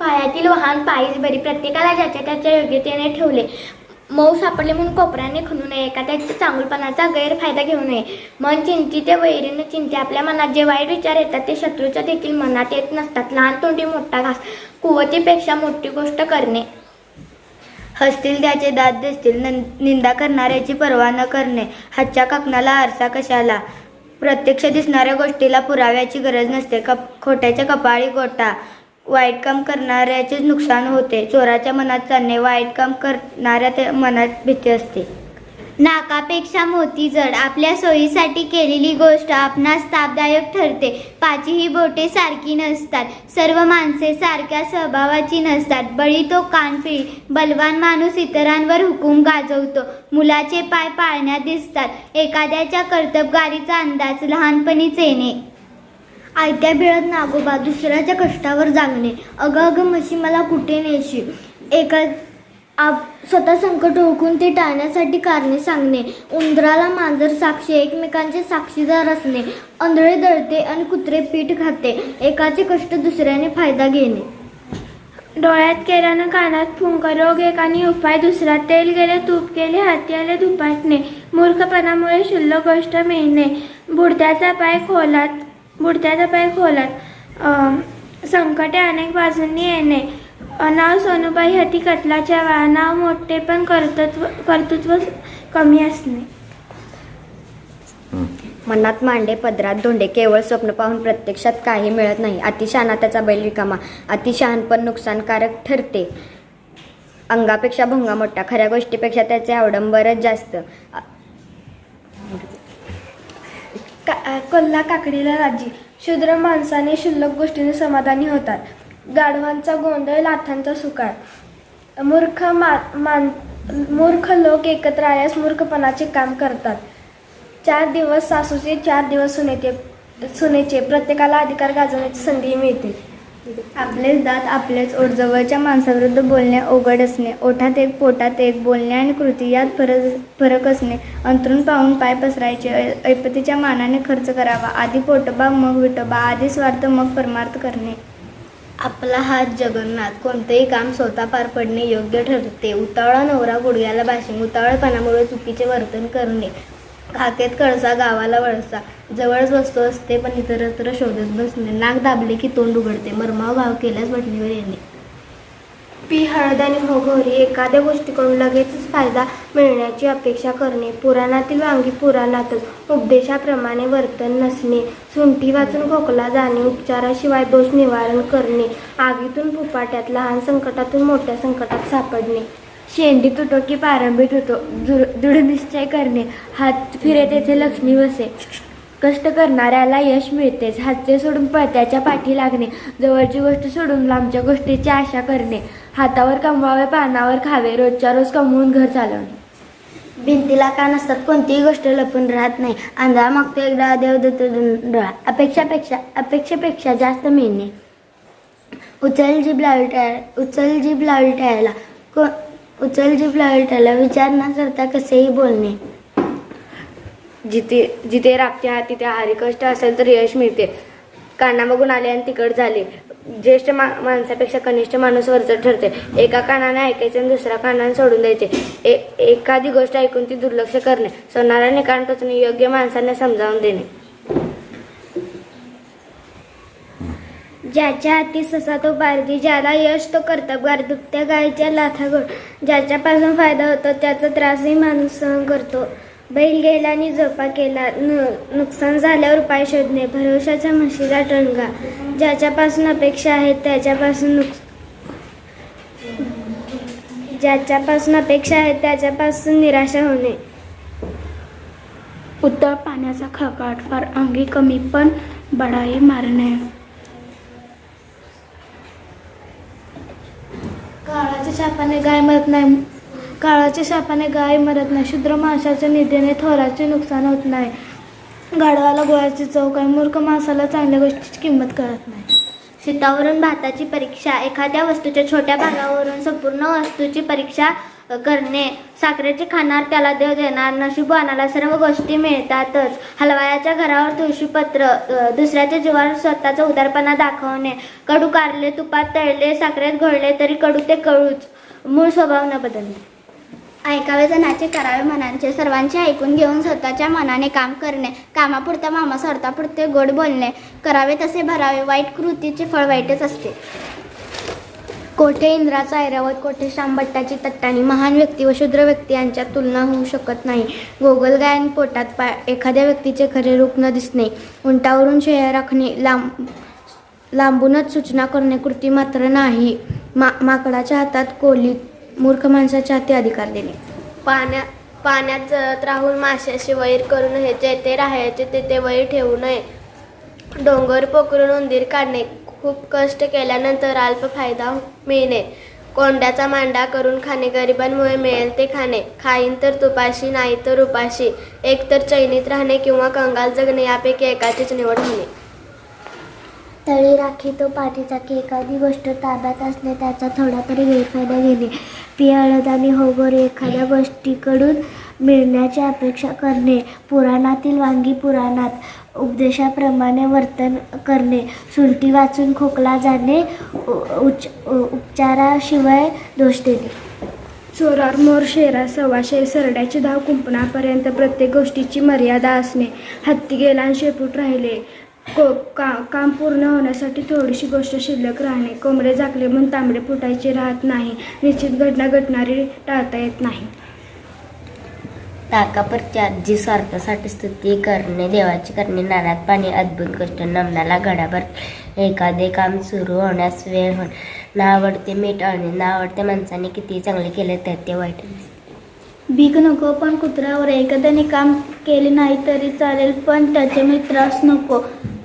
पायातील वाहन पायीच बरी प्रत्येकाला ज्याच्या त्याच्या योग्यतेने ठेवले. मऊ सापडले म्हणून कोपऱ्याने खणू नये एखाद्याच्या चांगुलपणाचा गैरफायदा घेऊ नये. मन चिंतिते वैरीने चिंते. आपल्या मनात जे वाईट विचार येतात ते शत्रूच्या देखील मनात येत नसतात. लहान तोंडी मोठा घास कुवतीपेक्षा मोठी गोष्ट करणे. हसतील त्याचे दात दिसतील न निंदा करणाऱ्याची पर्वा न करणे. हातच्या काकणाला आरसा कशाला? प्रत्यक्ष दिसणाऱ्या गोष्टीला पुराव्याची गरज नसते. कप खोट्याच्या कपाळी गोटा. वाईट काम करणाऱ्याचे नुकसान होते. चोराच्या मनात चालणे वाईट काम करणाऱ्या मनात भीती असते. नाकापेक्षा मोती जड. आपल्या सोयीसाठी केलेली गोष्ट आपणास तापदायक ठरते. पाचही बोटे सारखी नसतात. सर्व माणसे सारख्या स्वभावाची नसतात. बळी तो कानपिळी बलवान माणूस इतरांवर हुकूम गाजवतो. मुलाचे पाय पाळण्यात दिसतात. एखाद्याच्या कर्तबगारीचा अंदाज लहानपणीच येणे. आयत्या बिळत नागोबा दुसऱ्याच्या कष्टावर जागणे. अगं अगं म्हशी मला कुठे न्यायची एका आप स्वतः संकट ओळखून ते टाळण्यासाठी कारणे सांगणे. उंदराला मांजर साक्षी एकमेकांचे साक्षीदार असणे. आंधळे दळते आणि कुत्रे पीठ खाते. एकाचे कष्ट दुसऱ्याने फायदा घेणे. डोळ्यात केल्यानं कानात फुंकर रोग एकाने उपाय दुसरा तेल गेले तूप गेले हाती आले धुपाटणे. मूर्खपणामुळे शुल्लक गोष्ट मिळणे. बुडत्याचा पाय खोलात बुडत्याचा पाय खोलात. संकटे अनेक बाजूंनी येणे. अनाव सोनूबाई हती कटलाच्या वा नाव मोठे पण कर्तृत्व कर्तृत्व कमी असणे. मनात मांडे पदरात धोंडे. केवळ स्वप्न पाहून प्रत्यक्षात काही मिळत नाही. अतिशहाणा त्याचा बैल रिकामा. अतिशहाणपण नुकसानकारक ठरते. अंगापेक्षा भोंगा मोठा. खऱ्या गोष्टीपेक्षा त्याचे अवडंबरच जास्त. का कोल्हा काकडीला राजी. शूद्र माणसाने शुल्लक गोष्टीने समाधानी होतात. गाढवांचा गोंधळ लाथांचा सुकाळ. मूर्ख मा मान मूर्ख लोक एकत्र आल्यास मूर्खपणाचे काम करतात. चार दिवस सासूचे चार दिवस सुनेचे सुनेचे. प्रत्येकाला अधिकार गाजवण्याची संधी मिळते. आपलेच दात आपलेच ओठ जवळच्या माणसाविरुद्ध बोलणे अवघड असणे ओठात एक पोटात एक बोलणे आणि कृती यात फरक फरक असणे अंतरून पाहून पाय पसरायचे ऐपतीच्या मानाने खर्च करावा आधी पोटोबा मग विटोबा आधी स्वार्थ मग परमार्थ करणे. आपला हात जगन्नाथ कोणतेही काम स्वतः पार पडणे योग्य ठरते. उतावळा नवरा गुडघ्याला बाशिंग उतावळेपणामुळे चुकीचे वर्तन करणे. खाकेत कळसा गावाला वळसा. जवळच वस्तू असते पण इतरत्र शोधत बसणे. नाक दाबले की तोंड उघडते. मरमाव भाव केल्यास बटणीवर येणे. पी हळद आणि मोगोरी एखाद्या गोष्टीकडून लगेचच फायदा मिळण्याची अपेक्षा करणे. पुराणातील वांगी पुराणातच. उपदेशाप्रमाणे वर्तन नसणे. सुंठी वाचून खोकला जाणे. उपचाराशिवाय दोष निवारण करणे. आगीतून फुपाट्यात लहान संकटातून मोठ्या संकटात सापडणे. शेंडी तुटो की पारंबी तुटो दृ- दृढ निश्चय करणे हात फिरे तेथे लक्ष्मी वसे कष्ट करणाऱ्याला यश मिळतेच हातचे सोडून पळत्याच्या पाठी लागणे जवळची गोष्ट सोडून लांबच्या गोष्टीची आशा करणे हातावर कमवावे पानावर खावे रोजच्या रोज कमवून घर चालवणे. भिंतीला का नसतात कोणतीही गोष्ट लपून राहत नाही. आंधळा मागतो एकदा देव देतो डोळा अपेक्षापेक्षा अपेक्षेपेक्षा जास्त मिळणे उचल जीभ लावली टाळ उचल जीभ लावली टाळायला को उचल जीभ लावली विचार न करता कसेही बोलणे. जिथे जिथे राबते हा तिथे हारी कष्ट असेल तर यश मिळते. काना बघून आले आणि तिकड झाले. ज्येष्ठ मा माणसापेक्षा कनिष्ठ माणूस वरचढ ठरते. एका कानाने ऐकायचे आणि दुसऱ्या कानाने सोडून द्यायचे. ए एखादी गोष्ट ऐकून ती दुर्लक्ष करणे. सोनाराने कान टोचणे योग्य माणसाने समजावून देणे. ज्याच्या हाती ससा तो बारदी ज्याला यश तो कर्तबगार दुभत्या गायच्या लाथागोड ज्याच्यापासून फायदा होतो त्याचा त्रासही माणूस सहन करतो. बैल गेला आणि जोपा केला. न नुकसान झाल्यावर उपाय शोधणे. भरवशाच्या म्हशीला टणगा. ज्याच्यापासून अपेक्षा आहेत त्याच्यापासून नुक ज्याच्यापासून अपेक्षा आहेत त्याच्यापासून निराशा होणे. उतळ पाण्याचा खकाट फार अंगी कमी पण बडाई मारणे काळाच्या शापाने गाय मरत नाही. काळाच्या शापाने गाय मरत नाही. शूद्र माशाच्या निधीने थोराचे नुकसान होत नाही. गाढवाला गोळ्याची चव काय? मूर्ख माणसाला चांगल्या गोष्टीची किंमत कळत नाही. शेतावरून भाताची परीक्षा एखाद्या वस्तूच्या छोट्या भागावरून संपूर्ण वस्तूची परीक्षा करणे. साखरेचे खाणार त्याला देव देणार नशिबवानाला सर्व गोष्टी मिळतातच. हलवायाच्या घरावर तुळशीपत्र दुसऱ्याच्या जीवावर स्वतःचा उदारपणा दाखवणे. कडू कारले तुपात तळले साखरेत घोळले तरी कडू ते कळूच. मूळ स्वभाव न बदलणे. ऐकावे जनाचे करावे मनांचे. सर्वांचे ऐकून घेऊन स्वतःच्या मनाने काम करणे. कामापुरता मामा स्वार्थापुरते गोड बोलणे. करावे तसे भरावे. वाईट कृतीचे फळ वाईटच असते. कोठे इंद्राचा ऐरावत कोठे शांबट्टाची तट्टाणी महान व्यक्ती व शूद्र व्यक्ती यांच्यात तुलना होऊ शकत नाही. गोगलगायन पोटात पा एखाद्या व्यक्तीचे खरे रूप न दिसणे उंटावरून शेळ्या राखणे लांब लांबूनच सूचना करणे कृती मात्र नाही. मा माकडाच्या हातात कोली मूर्ख माणसाच्या हाती अधिकार देणे. पाण्या पाण्यात जळत राहून माशाशी वैर करू नये जेथे राहायचे तेथे वैर ठेवू नये. डोंगर पोखरून उंदीर काढणे खूप कष्ट केल्यानंतर अल्प फायदा मिळणे. कोंड्याचा मांडा करून खाणे. गरिबांमुळे मिळेल ते खाणे. खाईन तर तुपाशी नाही तर उपाशी एकतर चैनीत राहणे किंवा कंगाल जगणे यापैकी एकाचीच निवड होणे. तळी राखी तो पाठीचा की एखादी गोष्ट ताब्यात असणे त्याचा थोडा तरी गैरफायदा घेणे. पियाळद आणि होगोर एखाद्या गोष्टीकडून मिळण्याची अपेक्षा करणे. पुराणातील वांगी पुराणात. उपदेशाप्रमाणे वर्तन करणे. सुलटी वाचून खोकला जाणे उ- उच उपचाराशिवाय दोष देणे. चोरार मोर शेरा सव्वाशे सरड्याची धाव कुंपणापर्यंत प्रत्येक गोष्टीची मर्यादा असणे. हत्ती गेला आणि शेपूट राहिले. को का काम पूर्ण होण्यासाठी थोडीशी गोष्ट शिल्लक राहणे. कोंबडे झाकले म्हणून तांबडे फुटायचे राहत नाही. निश्चित घटना घडणारी टाळता येत नाही. ताकापरची आजी स्वार्थासाठी स्तुती करणे देवाची करणे नानात पाणी अद्भुत गोष्ट नमनाला घडाभर. एखादे काम सुरू होण्यास वेळ होण ना आवडते मीठ आणि ना आवडते माणसाने किती चांगले केले तर ते वाईट. भीक नको पण कुत्र्यावर एखाद्याने काम केले नाही तरी चालेल पण त्याचे मित्रास नको.